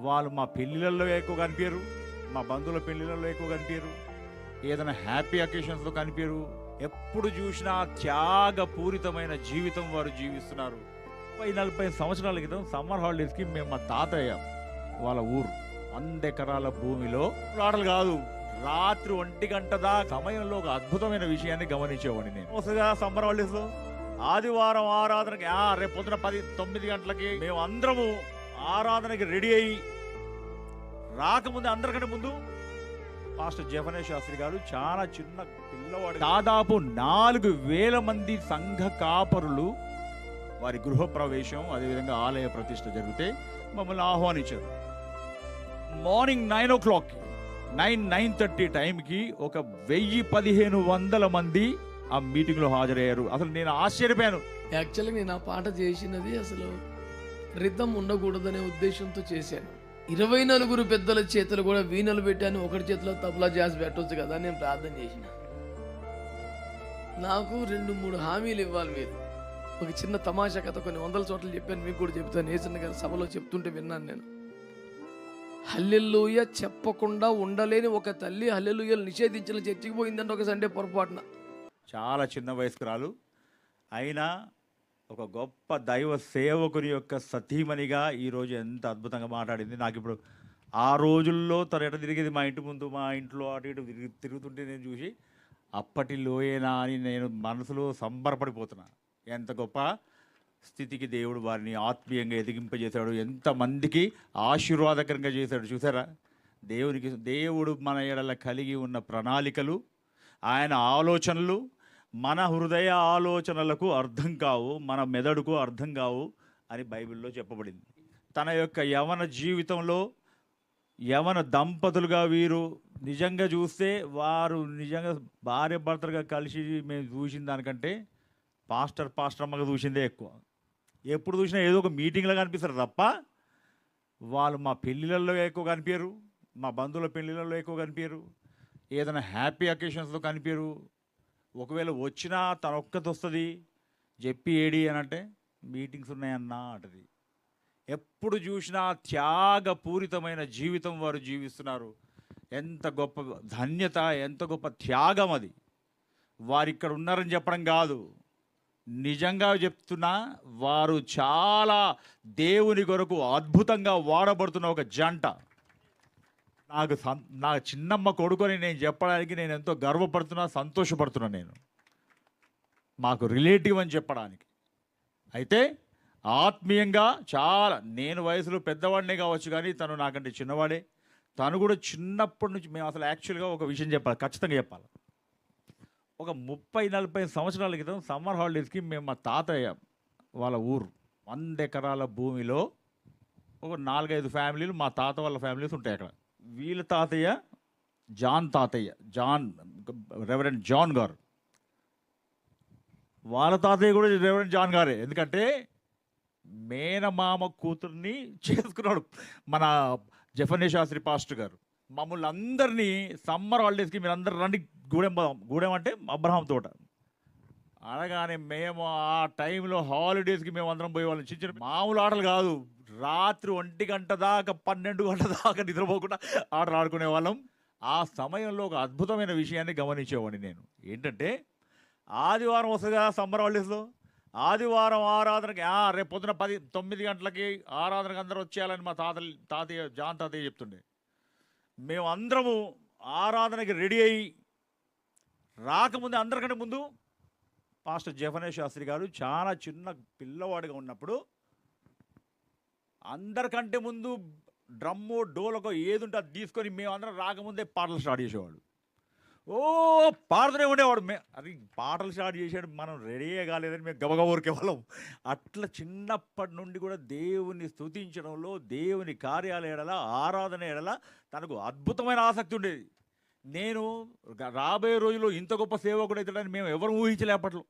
వాళ్ళు మా పెళ్ళిళ్ళల్లో ఎక్కువ కనిపించరు మా బంధువుల పెళ్ళిళ్ళలో ఎక్కువ కనిపించరు ఏదైనా హ్యాపీ అకేషన్స్లో కనిపించరు ఎప్పుడు చూసినా త్యాగపూరితమైన జీవితం వారు జీవిస్తున్నారు. ముప్పై నలభై సంవత్సరాల క్రితం సమ్మర్ హాలిడేస్కి మేము మా తాతయ్య వాళ్ళ ఊరు వంద ఎకరాల భూమిలో ఆటలు కాదు రాత్రి ఒంటి గంట దా సమయంలో ఒక అద్భుతమైన విషయాన్ని గమనించేవాడిని నేను. వస్తుందా సమ్మర్ హాలిడేస్లో ఆదివారం ఆరాధనకి ఆ, రేపు పొద్దున పది తొమ్మిది గంటలకి మేము అందరము ఆరాధనకి రెడీ అయ్యి రాకముందు అందరికంటే ముందు పాస్టర్ జఫనే శాస్త్రి గారు చాలా చిన్న పిల్లవాడు. దాదాపు నాలుగు వేల మంది సంఘ కాపరులు వారి గృహప్రవేశం అదేవిధంగా ఆలయ ప్రతిష్ట జరిగితే మమ్మల్ని ఆహ్వానించారు. Morning nine o'clock nine nine thirty టైంకి ఒక వెయ్యి పదిహేను వందల మంది ఆ మీటింగ్లో హాజరయ్యారు. అసలు నేను ఆశ్చర్యపోయాను. యాక్చువల్గా నేను ఆ పాట చేసినది అసలు రితం ఉండకూడదనే ఉద్దేశంతో చేశాను. ఇరవై నలుగురు పెద్దల చేతులు కూడా వీణలు పెట్టాను. ఒకటి చేతిలో తబలా జాజ్ పెట్టవచ్చు కదా నేను ప్రార్థన చేసిన. నాకు రెండు మూడు హామీలు ఇవ్వాలి మీరు. ఒక చిన్న తమాషా కథ కొన్ని వందల చోట్ల చెప్పాను. మీకు కూడా చెప్తాను. ఏసన్న గారి సభలో చెప్తుంటే విన్నాను నేను. హల్లెలూయ చెప్పకుండా ఉండలేని ఒక తల్లి హల్లెలూయలు నిషేధించిన చర్చికి పోయిందంటే ఒక సండే పొరపాటున. చాలా చిన్న వయస్కురాలు. అయినా ఒక గొప్ప దైవ సేవకుని యొక్క సతీమణిగా ఈరోజు ఎంత అద్భుతంగా మాట్లాడింది. నాకు ఇప్పుడు ఆ రోజుల్లో తరగట ఎట తిరిగేది మా ఇంటి ముందు మా ఇంట్లో అటు ఇటు తిరిగి తిరుగుతుంటే నేను చూసి అప్పటి లోయేనా అని నేను మనసులో సంబరపడిపోతున్నా. ఎంత గొప్ప స్థితికి దేవుడు వారిని ఆత్మీయంగా ఎదిగింపజేశాడు. ఎంతమందికి ఆశీర్వాదకరంగా చేశాడు చూసారా? దేవునికి దేవుడు మన ఎడల కలిగి ఉన్న ప్రణాళికలు ఆయన ఆలోచనలు మన హృదయ ఆలోచనలకు అర్థం కావు మన మెదడుకు అర్థం కావు అని బైబిల్లో చెప్పబడింది. తన యొక్క యవన జీవితంలో యవన దంపతులుగా వీరు నిజంగా చూస్తే వారు నిజంగా భార్య భర్తలుగా కలిసి మేము చూసిన దానికంటే పాస్టర్ పాస్టర్ అమ్మగా చూసిందే ఎక్కువ. ఎప్పుడు చూసినా ఏదో ఒక మీటింగ్లో కనిపిస్తారు తప్ప వాళ్ళు మా పెళ్ళిళ్ళల్లో ఎక్కువ కనిపించరు మా బంధువుల పెళ్ళిళ్ళలో ఎక్కువ కనిపించరు ఏదైనా హ్యాపీ అకేషన్స్లో కనిపించరు ఒకవేళ వచ్చినా తన ఒక్కటి వస్తుంది చెప్పి ఏడి అని అంటే మీటింగ్స్ ఉన్నాయన్నా అంటది. ఎప్పుడు చూసినా త్యాగపూరితమైన జీవితం వారు జీవిస్తున్నారు. ఎంత గొప్ప ధన్యత ఎంత గొప్ప త్యాగం అది. వారు ఇక్కడ ఉన్నారని చెప్పడం కాదు. నిజంగా చెప్తున్నా వారు చాలా దేవుని కొరకు అద్భుతంగా వాడబడుతున్న ఒక జంట. నాకు నా చిన్నమ్మ కొడుకుని నేను చెప్పడానికి నేను ఎంతో గర్వపడుతున్నా సంతోషపడుతున్నా నేను. మాకు రిలేటివ్ అని చెప్పడానికి. అయితే ఆత్మీయంగా చాలా నేను వయసులో పెద్దవాడినే కావచ్చు కానీ తను నాకంటే చిన్నవాడే. తను కూడా చిన్నప్పటి నుంచి మేము అసలు యాక్చువల్గా ఒక విషయం చెప్పాలి ఖచ్చితంగా చెప్పాలి. ఒక ముప్పై నలభై సంవత్సరాల క్రితం సమ్మర్ హాలిడేస్కి మేము మా తాతయ్య వాళ్ళ ఊరు వంద ఎకరాల భూమిలో ఒక నాలుగైదు ఫ్యామిలీలు మా తాత వాళ్ళ ఫ్యామిలీస్ ఉంటాయి అక్కడ. వీళ్ళ తాతయ్య జాన్ తాతయ్య జాన్ రెవరెండ్ జాన్ గారు. వాళ్ళ తాతయ్య కూడా రెవరెంట్ జాన్ గారే. ఎందుకంటే మేనమామ కూతుర్ని చేసుకున్నాడు మన జఫనే శాస్త్రి పాస్టర్ గారు. మమ్మల్ని అందరినీ సమ్మర్ హాలిడేస్కి మీరు అందరు రండి గూడెం పోదాం. గూడెం అంటే అబ్రహాం తోట. అనగానే మేము ఆ టైంలో హాలిడేస్కి మేము అందరం పోయేవాళ్ళం. వాళ్ళని చిన్న మామూలు ఆటలు కాదు. రాత్రి ఒంటి గంట దాకా పన్నెండు గంట దాకా నిద్రపోకుండా ఆటలు ఆడుకునే వాళ్ళం. ఆ సమయంలో ఒక అద్భుతమైన విషయాన్ని గమనించేవాడిని నేను. ఏంటంటే ఆదివారం వస్తుందా సమ్మర్ హాలిడేస్లో. ఆదివారం ఆరాధనకి ఆ, రేపు పొద్దున పది తొమ్మిది గంటలకి ఆరాధనకి అందరూ వచ్చేయాలని మా తాత తాతయ్య జాన్ తాతయ్య చెప్తుండే. మేము అందరము ఆరాధనకి రెడీ అయ్యి రాకముందు అందరికంటే ముందు పాస్టర్ జఫనే శాస్త్రి గారు చాలా చిన్న పిల్లవాడిగా ఉన్నప్పుడు అందరికంటే ముందు డ్రమ్ము డోలకో ఏది ఉంటే అది తీసుకొని మేము అందరం రాకముందే పాటలు స్టార్ట్ చేసేవాడు. ఓ పాడుతూనే ఉండేవాడు. మే అది పాటలు స్టార్ట్ చేసాడు మనం రెడీ కాలేదని మేము గబగబ ఊరికే వాళ్ళం. అట్లా చిన్నప్పటి నుండి కూడా దేవుని స్తుతించడంలో దేవుని కార్యాల ఎడల ఆరాధన ఎడల తనకు అద్భుతమైన ఆసక్తి ఉండేది. నేను రాబోయే రోజుల్లో ఇంత గొప్ప సేవకుడు అవుతాడని మేము ఎవరు ఊహించలేపట్లో.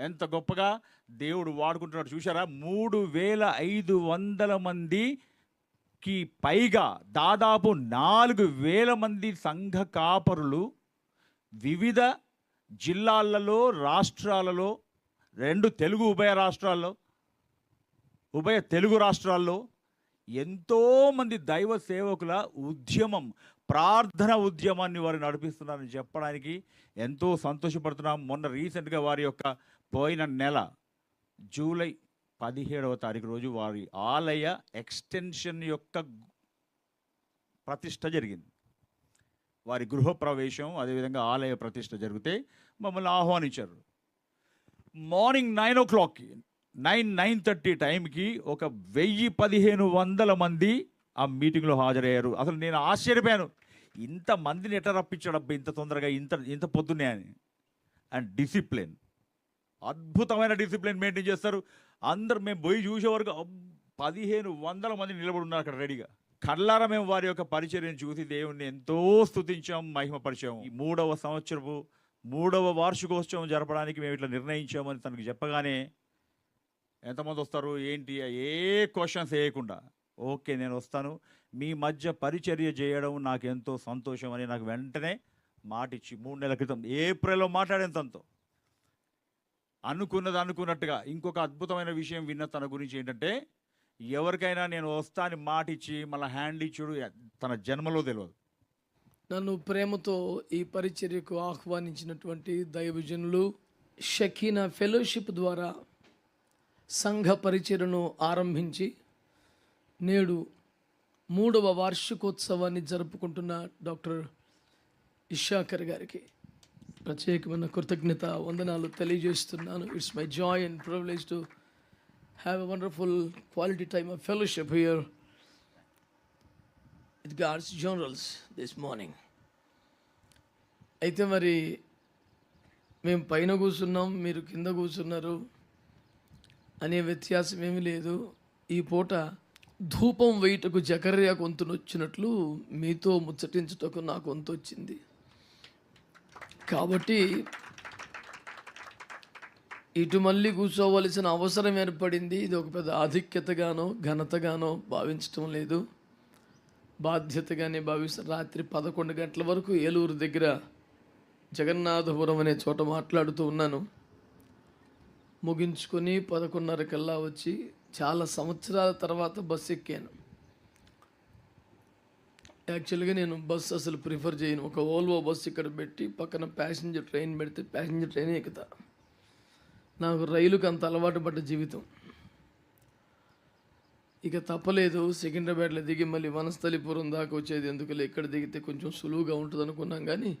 ఎంత గొప్పగా? దేవుడు వాడుకుంటున్నాడు. చూసారా మూడు వేల ఐదు వందల మందికి పైగా దాదాపు నాలుగు వేల మంది సంఘ కాపరులు వివిధ జిల్లాలలో రాష్ట్రాలలో రెండు తెలుగు ఉభయ రాష్ట్రాల్లో ఉభయ తెలుగు రాష్ట్రాల్లో ఎంతోమంది దైవ సేవకుల ఉద్యమం ప్రార్థన ఉద్యమాన్ని వారు నడిపిస్తున్నారని చెప్పడానికి ఎంతో సంతోషపడుతున్నాం. మొన్న రీసెంట్గా వారి యొక్క పోయిన నెల జూలై పదిహేడవ తారీఖు రోజు వారి ఆలయ ఎక్స్టెన్షన్ యొక్క ప్రతిష్ట జరిగింది. వారి గృహప్రవేశం అదేవిధంగా ఆలయ ప్రతిష్ట జరిగితే మమ్మల్ని ఆహ్వానించారు. మార్నింగ్ నైన్ ఓ క్లాక్కి నైన్ నైన్ థర్టీ టైంకి ఒక వెయ్యి పదిహేను వందల మంది ఆ మీటింగ్లో హాజరయ్యారు. అసలు నేను ఆశ్చర్యపోయాను. ఇంత మందిని ఎట్లా రప్పించాడబ్బా ఇంత తొందరగా ఇంత ఇంత పొద్దున్నే అని. And discipline. అద్భుతమైన డిసిప్లిన్ మెయింటైన్ చేస్తారు. అందరు మేము పోయి చూసే వరకు పదిహేను వందల మంది నిలబడి ఉన్నారు అక్కడ రెడీగా. కళ్ళారా మేము వారి యొక్క పరిచర్యను చూసి దేవుణ్ణి ఎంతో స్థుతించాం మహిమపరిచాము. ఈ మూడవ సంవత్సరపు మూడవ వార్షికోత్సవం జరపడానికి మేము ఇట్లా నిర్ణయించామని తనకు చెప్పగానే ఎంతమంది వస్తారు? ఏంటి? ఏ క్వశ్చన్స్ వేయకుండా. ఓకే నేను వస్తాను. మీ మధ్య పరిచర్య చేయడం నాకు ఎంతో సంతోషం అని నాకు వెంటనే మాటిచ్చి మూడు నెలల క్రితం ఏప్రిల్లో మాట్లాడేంతంతో అనుకున్నది అనుకున్నట్టుగా ఇంకొక అద్భుతమైన విషయం విన్న తన గురించి ఏంటంటే ఎవరికైనా నేను వస్తా అని మాటిచ్చి మళ్ళీ హ్యాండ్ ఇచ్చుడు తన జన్మలో తెలియదు నన్ను ప్రేమతో ఈ పరిచర్యకు ఆహ్వానించినటువంటి దైవజనులు షకీనా ఫెలోషిప్ ద్వారా సంఘ పరిచయను ఆరంభించి నేడు మూడవ వార్షికోత్సవాన్ని జరుపుకుంటున్న డాక్టర్ ఇషాకర్ గారికి. ప్రత్యేకమైన కృతజ్ఞత వందనాలు తెలియజేస్తున్నాను. It's my joy and privilege to have a wonderful quality time of fellowship here with God's generals this morning అయితే మరి మేము పైన కూర్చున్నాం మీరు కింద కూర్చున్నారు అనే వ్యత్యాసం ఏమీ లేదు. ఈ పూట ధూపం వేయుటకు జకర్యా గొంతునొచ్చినట్లు మీతో ముచ్చటించుటకు నాకు వంతు వచ్చింది కాబట్టి ఇటు మళ్ళీ కూర్చోవలసిన అవసరం ఏర్పడింది. ఇది ఒక పెద్ద ఆధిక్యతగానో ఘనతగానో భావించటం లేదు. బాధ్యతగానే భావిస్తూ రాత్రి పదకొండు గంటల వరకు ఏలూరు దగ్గర జగన్నాథపురం అనే చోట మాట్లాడుతూ ఉన్నాను. ముగించుకొని పదకొండున్నర కల్లా వచ్చి చాలా సంవత్సరాల తర్వాత బస్సు ఎక్కాను. యాక్చువల్గా నేను బస్సు అసలు ప్రిఫర్ చేయను. ఒక ఓల్వో బస్ ఇక్కడ పెట్టి పక్కన ప్యాసింజర్ ట్రైన్ పెడితే ప్యాసింజర్ ట్రైన్ ఎక్కుతా. నాకు రైలుకి అంత అలవాటు పడ్డ జీవితం. ఇక తప్పలేదు సికింద్రాబాద్లో దిగి మళ్ళీ వనస్థలిపురం దాకా వచ్చేది ఎందుకులే? ఇక్కడ దిగితే కొంచెం సులువుగా ఉంటుంది అనుకున్నాం కానీ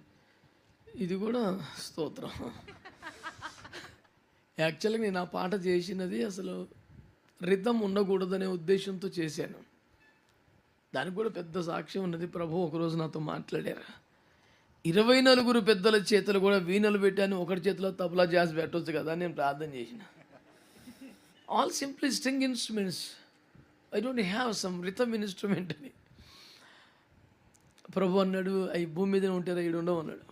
ఇది కూడా స్తోత్రం. యాక్చువల్గా నేను ఆ పాట చేసినది అసలు రితం ఉండకూడదనే ఉద్దేశంతో చేశాను. దానికి కూడా పెద్ద సాక్ష్యం ఉన్నది. ప్రభు ఒకరోజు నాతో మాట్లాడారు. ఇరవై నలుగురు పెద్దల చేతులు కూడా వీణలు పెట్టాను. ఒకటి చేతిలో తబలా జాస్ పెట్టవచ్చు కదా నేను ప్రార్థన చేసిన. All simply string instruments I don't have some rhythm instrument అని. ప్రభు అన్నాడు అవి భూమి మీద ఉంటారా? ఈడు ఉండవు అన్నాడు.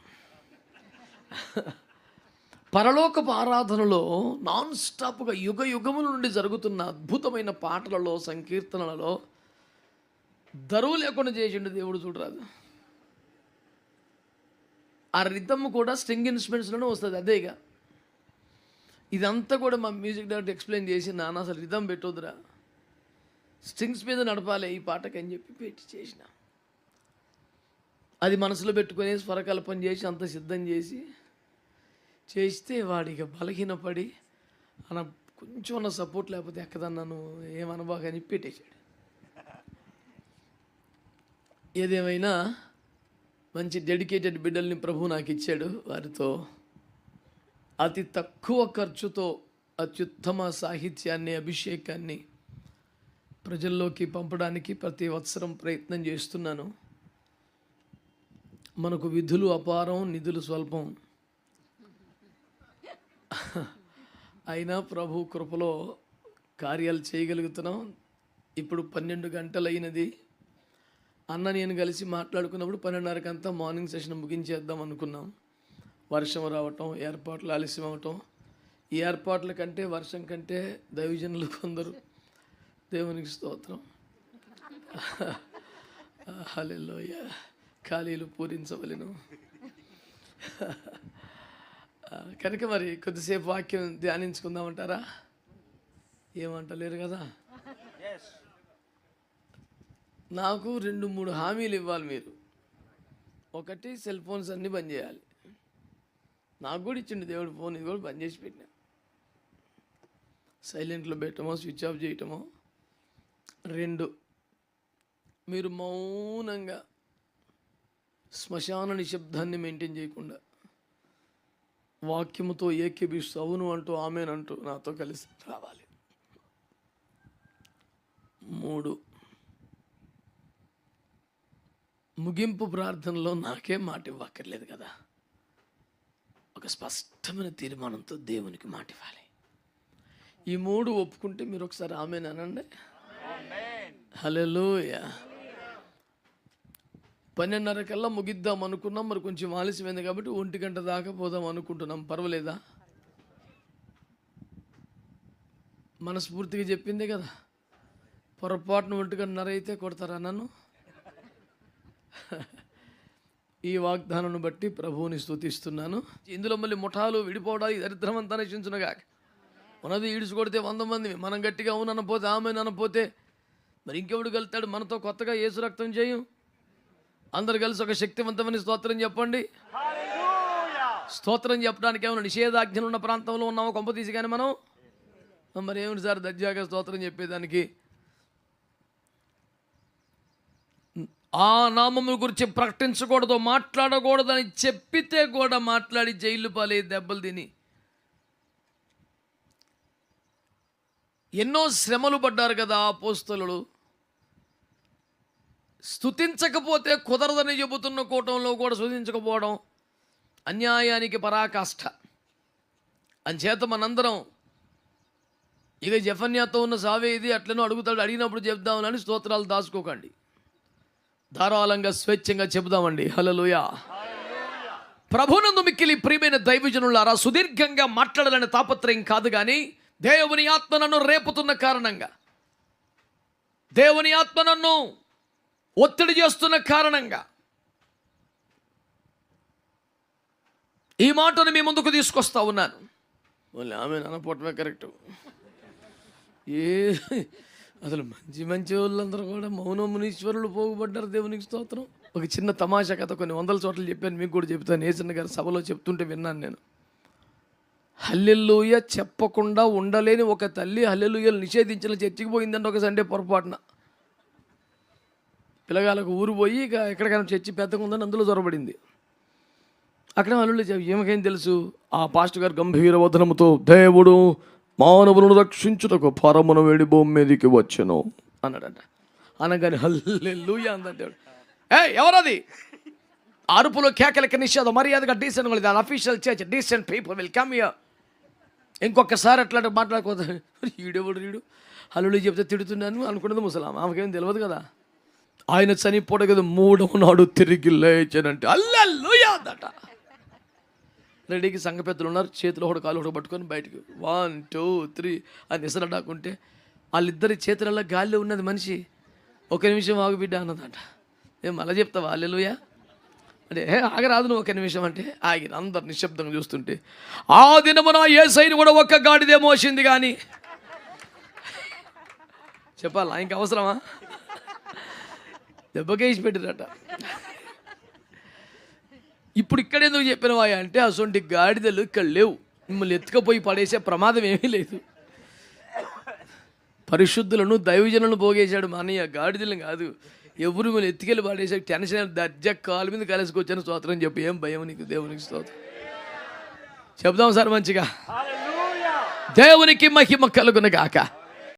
పరలోకపు ఆరాధనలో నాన్ స్టాప్గా యుగ యుగముల నుండి జరుగుతున్న అద్భుతమైన పాటలలో సంకీర్తనలలో దరువు లేకుండా చేసిండు దేవుడు చూడరాదు. ఆ రిథమ్ కూడా స్ట్రింగ్ ఇన్స్ట్రుమెంట్స్లోనే వస్తుంది అదేగా ఇదంతా కూడా మా మ్యూజిక్ డైరెక్టర్ ఎక్స్ప్లెయిన్ చేసి నాన్న అసలు రిథమ్ పెట్టొద్దురా. స్ట్రింగ్స్ మీద నడపాలి ఈ పాటకి అని చెప్పి పెట్టి చేసిన. అది మనసులో పెట్టుకొని స్వరకల్పన చేసి అంత సిద్ధం చేసి చేస్తే వాడికి బలహీనపడి అన్న కొంచెం ఉన్న సపోర్ట్ లేకపోతే ఎక్కదన్నాను ఏమనబాకని పెట్టేశాడు. ఏదేమైనా మంచి డెడికేటెడ్ బిడ్డల్ని ప్రభు నాకు ఇచ్చాడు. వారితో అతి తక్కువ ఖర్చుతో అత్యుత్తమ సాహిత్యాన్ని అభిషేకాన్ని ప్రజల్లోకి పంపడానికి ప్రతి వత్సరం ప్రయత్నం చేస్తున్నాను. మనకు విధులు అపారం నిధులు స్వల్పం. అయినా ప్రభు కృపలో కార్యాలు చేయగలుగుతున్నాం. ఇప్పుడు పన్నెండు గంటలైనది. అన్న నేను కలిసి మాట్లాడుకున్నప్పుడు పన్నెండున్నరకంతా మార్నింగ్ సెషన్ ముగించేద్దాం అనుకున్నాం. వర్షం రావటం ఏర్పాట్లు ఆలస్యం అవటం. ఈ ఏర్పాట్ల కంటే వర్షం కంటే దైవజనులు కొందరు. దేవునికి స్తోత్రం. హలెల్లోయ. ఖాళీలు పూరించవలను. కనుక మరి కొద్దిసేపు వాక్యం ధ్యానించుకుందామంటారా? ఏమంటలేరు కదా? నాకు రెండు మూడు హామీలు ఇవ్వాలి మీరు. ఒకటి సెల్ ఫోన్స్ అన్నీ బంద్ చేయాలి. నాకు కూడా ఇచ్చిండు దేవుడు ఫోన్ ఇది కూడా బంద్ చేసి పెట్టినా. సైలెంట్లో పెట్టమో స్విచ్ ఆఫ్ చేయటమో. రెండు మీరు మౌనంగా శ్మశాన నిశ్శబ్దాన్ని మెయింటైన్ చేయకుండా వాక్యముతో ఏకీభిస్తూ అవును అంటూ ఆమెనంటూ నాతో కలిసి రావాలి. మూడు ముగింపు ప్రార్థనలో నాకేం మాట ఇవ్వక్కర్లేదు కదా. ఒక స్పష్టమైన తీర్మానంతో దేవునికి మాట ఇవ్వాలి ఈ మూడు ఒప్పుకుంటే మీరు ఒకసారి ఆమెనానండి హలోయ పన్నెండున్నర కల్లా ముగిద్దాం అనుకున్నాం మరి కొంచెం ఆలస్యమైంది కాబట్టి ఒంటి గంట దాకా పోదాం అనుకుంటున్నాం. పర్వాలేదా? మనస్ఫూర్తిగా చెప్పిందే కదా. పొరపాటున ఒంటి గంటన్నర అయితే కొడతారా నన్ను? ఈ వాగ్దానం బట్టి ప్రభువుని స్తుతిస్తున్నాను. ఇందులో మళ్ళీ ముఠాలు విడిపోవడాలు దరిద్రం అంతా నశించునుగా మనది ఈడ్చి కొడితే వంద మంది మనం గట్టిగా అవుననపోతే ఆమె అనపోతే మరి ఇంకెవడు వెళ్తాడు మనతో కొత్తగా ఏసు రక్తం చేయం. అందరు కలిసి ఒక శక్తివంతమైన స్తోత్రం చెప్పండి. స్తోత్రం చెప్పడానికి ఏమైనా నిషేధాజ్ఞలు ఉన్న ప్రాంతంలో ఉన్నామో? కొంప తీసి కానీ మనం? మరి ఏమిటి సార్ దర్జాగా స్తోత్రం చెప్పేదానికి? ఆ నామము గురించి ప్రకటించకూడదు మాట్లాడకూడదని చెప్పితే కూడా మాట్లాడి జైలు పాలే దెబ్బలు తిని ఎన్నో శ్రమలు పడ్డారు కదా పోస్తులు స్థుతించకపోతే కుదరదని చెబుతున్న కూటంలో కూడా స్థుతించకపోవడం అన్యాయానికి పరాకాష్ట. అంచేత మనందరం ఇక జఫన్యాతో ఉన్న సావే ఇది అట్లనో అడుగుతాడు అడిగినప్పుడు చెప్దామని స్తోత్రాలు దాచుకోకండి. ధారాళంగా స్వేచ్ఛంగా చెబుదామండి. హలలుయా ప్రభునందు మిక్కిలి ప్రియమైన దైవజనులారా సుదీర్ఘంగా మాట్లాడాలనే తాపత్రయం కాదు కానీ దేవుని ఆత్మ నన్ను రేపుతున్న కారణంగా దేవుని ఆత్మ నన్ను ఒత్తిడి చేస్తున్న కారణంగా ఈ మాటను మీ ముందుకు తీసుకొస్తా ఉన్నాను. మళ్ళీ ఆమె అనపోవటమే కరెక్ట్. ఏ అసలు మంచి మంచి వాళ్ళందరూ కూడా మౌనమునీశ్వరులు పోగుపడ్డారు దేవునికి స్తోత్రం. ఒక చిన్న తమాషా కథ కొన్ని వందల చోట్ల చెప్పాను మీకు కూడా చెప్తాను. నేసన్న గారు సభలో చెప్తుంటే విన్నాను నేను. హల్లెలూయ చెప్పకుండా ఉండలేని ఒక తల్లి హల్లెలూయలు నిషేధించిన చర్చికి పోయిందంటే ఒక సండే పొరపాటున. పిల్లగాళ్ళకు ఊరు పోయి ఇక ఎక్కడికైనా చర్చి పెద్దగా ఉందని అందులో జొరబడింది. అక్కడ వాళ్ళు ఏమకేం తెలుసు? ఆ పాస్టర్ గారు గంభీర వదనముతో దేవుడు మానవులను రక్షించుటకు పరమున వేడి భూమి మీదకి వచ్చను. అన్నాడట. అనగానే హల్లెలూయా అందంటాడు ఏ ఎవరది? అరుపులో కేకలకి నిషేధం మర్యాదగా డీసెంట్ వాళ్ళు official church decent people will come year ఇంకొకసారి అట్లా మాట్లాడుకోదు ఈడెవడు వీడు హల్లుడు చెప్తే తిడుతున్నాను అనుకున్నది ముసలాం ఆమెకేం తెలియదు కదా. ఆయన చనిపోవడం కదా మూడవ నాడు తిరిగి లేచనంటే అల్లెల్లుయా అందట. రెడీకి సంఘ పెద్దలు ఉన్నారు. చేతిలో ఒకటి కాలు ఒకటి పట్టుకొని బయటికి వన్ టూ త్రీ అని నిసరడాకుంటే వాళ్ళిద్దరి చేతులలో గాలిలో ఉన్నది మనిషి. ఒక నిమిషం ఆగు బిడ్డ అన్నదంట. ఏం మళ్ళీ చెప్తావా? అల్లెలుయా అంటే "ఏ, ఆగరాదు నువ్వు ఒక నిమిషం. అంటే ఆగిన అందరు నిశ్శబ్దంగా చూస్తుంటే ఆ దినమున ఏ సైన్ కూడా ఒక్క గాడిదే మోసింది కానీ చెప్పాలా? ఇంకా అవసరమా? దెబ్బకేసి పెట్టిరట ఇప్పుడు ఇక్కడ ఎందుకు చెప్పినవా అంటే అసొంటి గాడిదలు ఇక్కడ లేవు. మిమ్మల్ని ఎత్తుకపోయి పడేసే ప్రమాదం ఏమీ లేదు. పరిశుద్ధులను దైవజనులను పోగేశాడు మా అన్నయ్య గాడిదలను కాదు. ఎవరు మిమ్మల్ని ఎత్తుకెళ్ళి పడేసాడు టెన్షన్ దర్జా కాలు మీద కలిసికొచ్చాను స్తోత్రం చెప్పి. ఏం భయం నీకు? దేవునికి స్తోత్రం. చెప్దాం సార్ మంచిగా. దేవునికి మహిమ కలుగును గాక.